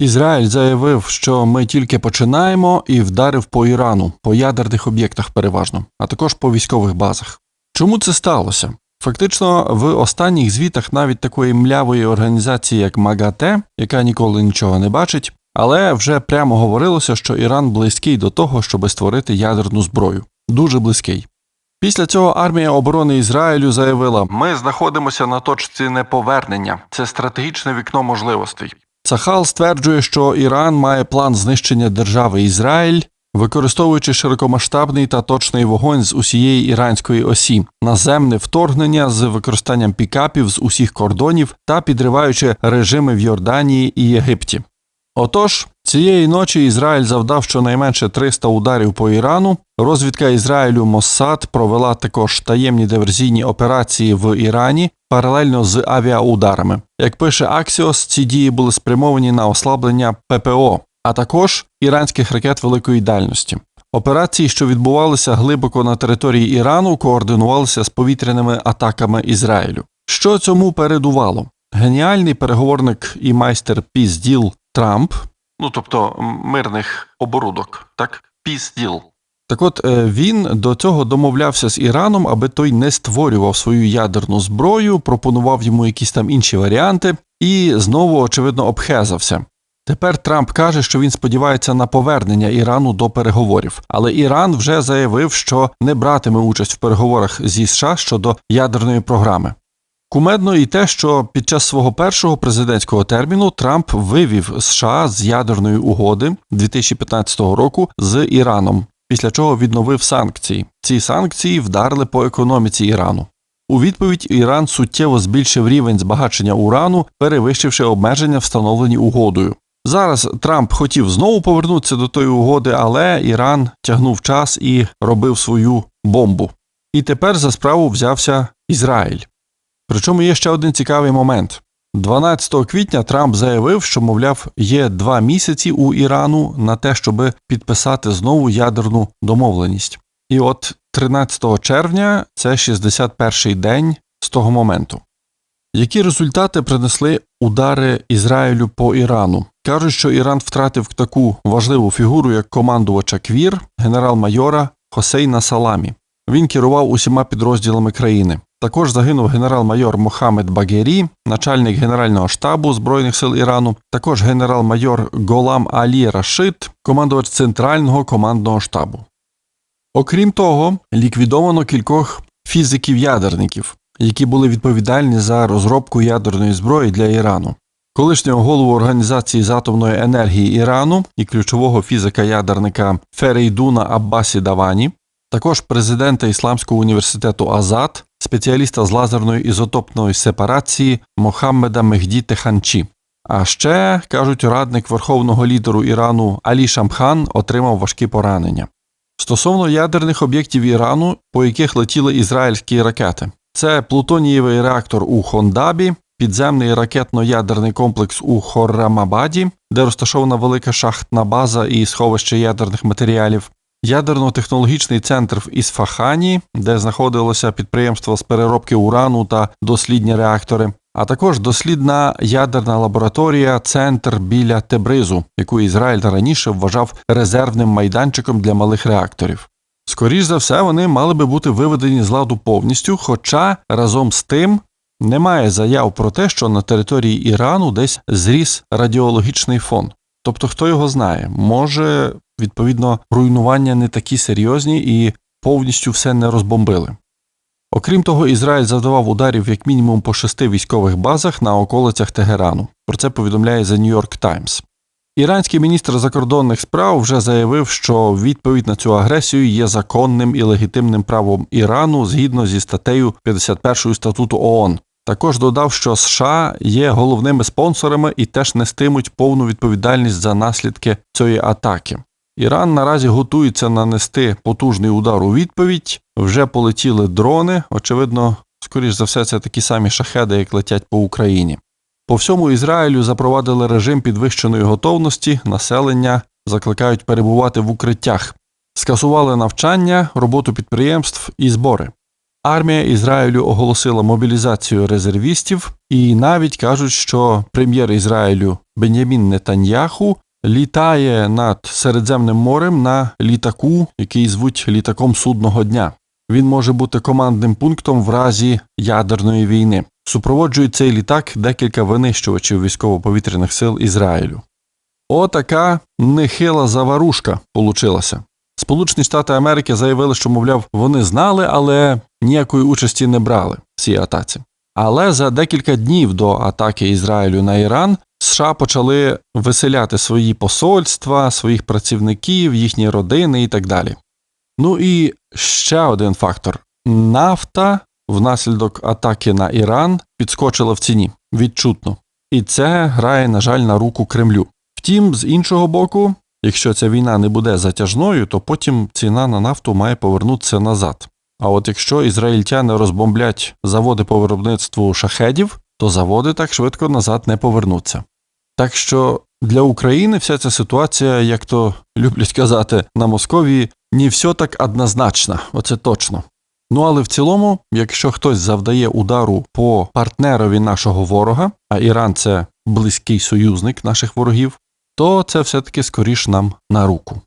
Ізраїль заявив, що ми тільки починаємо і вдарив по Ірану, по ядерних об'єктах переважно, а також по військових базах. Чому це сталося? Фактично, в останніх звітах навіть такої млявої організації, як МАГАТЕ, яка ніколи нічого не бачить, але вже прямо говорилося, що Іран близький до того, щоб створити ядерну зброю. Дуже близький. Після цього армія оборони Ізраїлю заявила: ми знаходимося на точці неповернення. Це стратегічне вікно можливостей. Цахал стверджує, що Іран має план знищення держави Ізраїль, використовуючи широкомасштабний та точний вогонь з усієї іранської осі, наземне вторгнення з використанням пікапів з усіх кордонів та підриваючи режими в Йорданії і Єгипті. Отож, цієї ночі Ізраїль завдав щонайменше 300 ударів по Ірану. Розвідка Ізраїлю Моссад провела також таємні диверсійні операції в Ірані паралельно з авіаударами. Як пише Axios, ці дії були спрямовані на ослаблення ППО, а також іранських ракет великої дальності. Операції, що відбувалися глибоко на території Ірану, координувалися з повітряними атаками Ізраїлю. Що цьому передувало? Геніальний переговорник і майстер пізділ Трамп, ну тобто мирних оборудок, так? Пізділ. Так от е, він до цього домовлявся з Іраном, аби той не створював свою ядерну зброю, пропонував йому якісь там інші варіанти, і знову, очевидно, обхезався. Тепер Трамп каже, що він сподівається на повернення Ірану до переговорів, але Іран вже заявив, що не братиме участь в переговорах зі США щодо ядерної програми. Кумедно і те, що під час свого першого президентського терміну Трамп вивів США з ядерної угоди 2015 року з Іраном, після чого відновив санкції. Ці санкції вдарили по економіці Ірану. У відповідь Іран суттєво збільшив рівень збагачення урану, перевищивши обмеження, встановлені угодою. Зараз Трамп хотів знову повернутися до тої угоди, але Іран тягнув час і робив свою бомбу. І тепер за справу взявся Ізраїль. Причому є ще один цікавий момент. 12 квітня Трамп заявив, що, мовляв, є два місяці у Ірану на те, щоб підписати знову ядерну домовленість. І от 13 червня це 61-й день з того моменту. Які результати принесли удари Ізраїлю по Ірану? Кажуть, що Іран втратив таку важливу фігуру, як командувача Квір, генерал-майора Хосейна Саламі. Він керував усіма підрозділами країни. Також загинув генерал-майор Мохамед Багері, начальник Генерального штабу Збройних сил Ірану, також генерал-майор Голам Алі Рашид, командувач Центрального командного штабу. Окрім того, ліквідовано кількох фізиків-ядерників, які були відповідальні за розробку ядерної зброї для Ірану. Колишнього голову Організації з атомної енергії Ірану і ключового фізика-ядерника Ферейдуна Аббасі Давані, також президента Ісламського університету Азад, спеціаліста з лазерної ізотопної сепарації Мохаммеда Мехді Теханчі. А ще, кажуть, радник верховного лідеру Ірану Алі Шамхан отримав важкі поранення. Стосовно ядерних об'єктів Ірану, по яких летіли ізраїльські ракети, це плутонієвий реактор у Хондабі, підземний ракетно-ядерний комплекс у Хоррамабаді, де розташована велика шахтна база і сховище ядерних матеріалів, ядерно-технологічний центр в Ісфахані, де знаходилося підприємство з переробки урану та дослідні реактори, а також дослідна ядерна лабораторія, центр біля Тебризу, яку Ізраїль раніше вважав резервним майданчиком для малих реакторів. Скоріш за все, вони мали би бути виведені з ладу повністю, хоча разом з тим немає заяв про те, що на території Ірану десь зріс радіологічний фон. Тобто, хто його знає, може, відповідно, руйнування не такі серйозні і повністю все не розбомбили. Окрім того, Ізраїль завдавав ударів як мінімум по шести військових базах на околицях Тегерану. Про це повідомляє The New York Times. Іранський міністр закордонних справ вже заявив, що відповідь на цю агресію є законним і легітимним правом Ірану згідно зі статтею 51 статуту ООН. Також додав, що США є головними спонсорами і теж нестимуть повну відповідальність за наслідки цієї атаки. Іран наразі готується нанести потужний удар у відповідь. Вже полетіли дрони. Очевидно, скоріш за все, це такі самі шахеди, як летять по Україні. По всьому Ізраїлю запровадили режим підвищеної готовності, населення закликають перебувати в укриттях, скасували навчання, роботу підприємств і збори. Армія Ізраїлю оголосила мобілізацію резервістів, і навіть кажуть, що прем'єр Ізраїлю Бенямін Нетаньяху літає над Середземним морем на літаку, який звуть літаком судного дня. Він може бути командним пунктом в разі ядерної війни. Супроводжує цей літак декілька винищувачів військово-повітряних сил Ізраїлю. Отака нехила заварушка получилася. Сполучені Штати Америки заявили, що, мовляв, вони знали, але ніякої участі не брали в цій атаці. Але за декілька днів до атаки Ізраїлю на Іран США почали виселяти свої посольства, своїх працівників, їхні родини і так далі. Ну і ще один фактор: нафта внаслідок атаки на Іран підскочила в ціні відчутно. І це грає, на жаль, на руку Кремлю. Втім, з іншого боку, якщо ця війна не буде затяжною, то потім ціна на нафту має повернутися назад. А от якщо ізраїльтяни розбомблять заводи по виробництву шахедів, то заводи так швидко назад не повернуться. Так що для України вся ця ситуація, як то люблять казати на Московії, не все так однозначно, оце точно. Ну але в цілому, якщо хтось завдає удару по партнерові нашого ворога, а Іран це близький союзник наших ворогів, то це все-таки скоріш нам на руку.